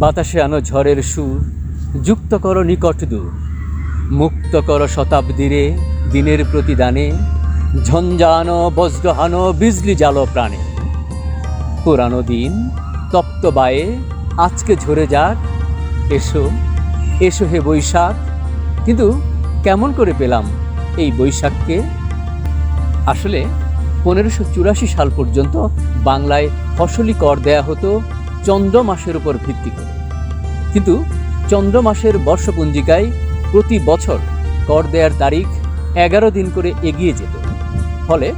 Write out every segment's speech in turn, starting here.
বাতাসে আনো ঝড়ের সুর, যুক্ত করো নিকট দূর। মুক্ত করো শতাব্দীরে দিনের প্রতিদানে, ঝঞ্ঝানো, বজ্রহানো, বিজলি জালো প্রাণে। পুরানো দিন তপ্ত বায়ে, আজকে ঝরে যাক, এসো এসো হে বৈশাখ। কিন্তু কেমন করে পেলাম এই বৈশাখকে? আসলে পনেরোশো চুরাশি সাল পর্যন্ত বাংলায় ফসলি কর দেয়া হতো চন্দ্র মাসের উপর ভিত্তি করে। কিন্তু চন্দ্র মাসের বর্ষপঞ্জিকায় প্রতি বছর কর দেয়ার তারিখ এগারো দিন করে এগিয়ে যেত। ফলে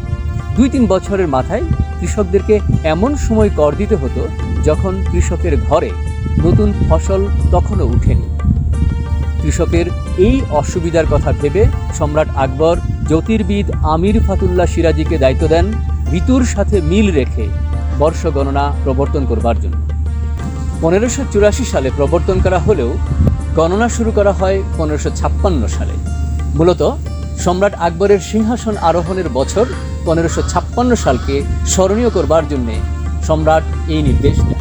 দুই তিন বছরের মাথায় কৃষকদেরকে এমন সময় কর দিতে হতো যখন কৃষকের ঘরে নতুন ফসল তখনও উঠেনি। কৃষকের এই অসুবিধার কথা ভেবে সম্রাট আকবর জ্যোতির্বিদ আমির ফাতুল্লাহ সিরাজিকে দায়িত্ব দেন ঋতুর সাথে মিল রেখে বর্ষ গণনা প্রবর্তন করবার জন্য। পনেরোশো চুরাশি সালে প্রবর্তন করা হলেও গণনা শুরু করা হয় পনেরোশো ছাপ্পান্ন সালে। মূলত সম্রাট আকবরের সিংহাসন আরোহণের বছর পনেরোশো ছাপ্পান্ন সালকে স্মরণীয় করবার জন্যে সম্রাট এই নির্দেশ দেন।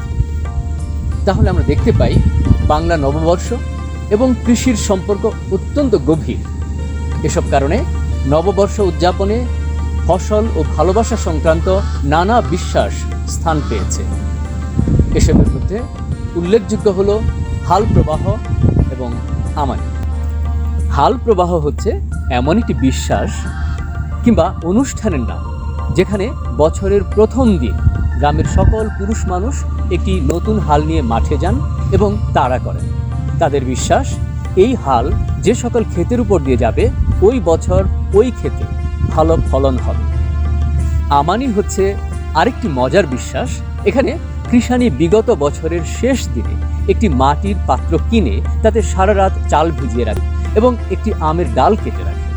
তাহলে আমরা দেখতে পাই বাংলা নববর্ষ এবং কৃষির সম্পর্ক অত্যন্ত গভীর। এসব কারণে নববর্ষ উদযাপনে ফসল ও ভালোবাসা সংক্রান্ত নানা বিশ্বাস স্থান পেয়েছে। এসবের মধ্যে উল্লেখযোগ্য হল হাল প্রবাহ এবং আমানি হাল প্রবাহ হচ্ছে এমন একটি বিশ্বাস কিংবা অনুষ্ঠানের নাম, যেখানে বছরের প্রথম দিন গ্রামের সকল পুরুষ মানুষ একটি নতুন হাল নিয়ে মাঠে যান এবং তাড়া করেন। তাদের বিশ্বাস, এই হাল যে সকল ক্ষেতের উপর দিয়ে যাবে, ওই বছর ওই ক্ষেতে ভালো ফলন হবে। আমানি হচ্ছে আরেকটি মজার বিশ্বাস, এখানে কৃষানি বিগত বছরের শেষ দিনে একটি মাটির পাত্র কিনে তাতে সারা রাত চাল ভিজিয়ে রাখে এবং একটি আমের ডাল কেটে রাখে।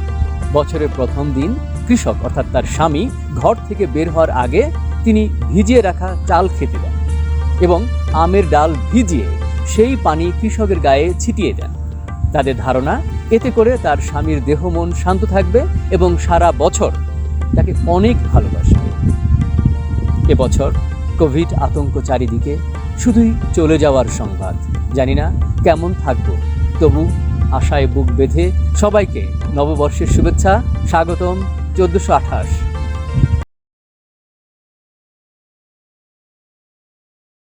বছরের প্রথম দিন কৃষক, অর্থাৎ তার স্বামী, ঘর থেকে বের হওয়ার আগে তিনি ভিজিয়ে রাখা চাল খেতে দেন এবং আমের ডাল ভিজিয়ে সেই পানি কৃষকের গায়ে ছিটিয়ে দেন। তাদের ধারণা, এতে করে তার স্বামীর দেহ মন শান্ত থাকবে এবং সারা বছর তাকে অনেক ভালোবাসবে। এবছর কোভিড আতঙ্ক চারিদিকে শুধুই চলে যাওয়ার সংবাদ। জানি না কেমন থাকব, তবু আশায় বুক বেঁধে সবাইকে নববর্ষের শুভেচ্ছা, স্বাগতম, চোদ্দোশো আঠাশ।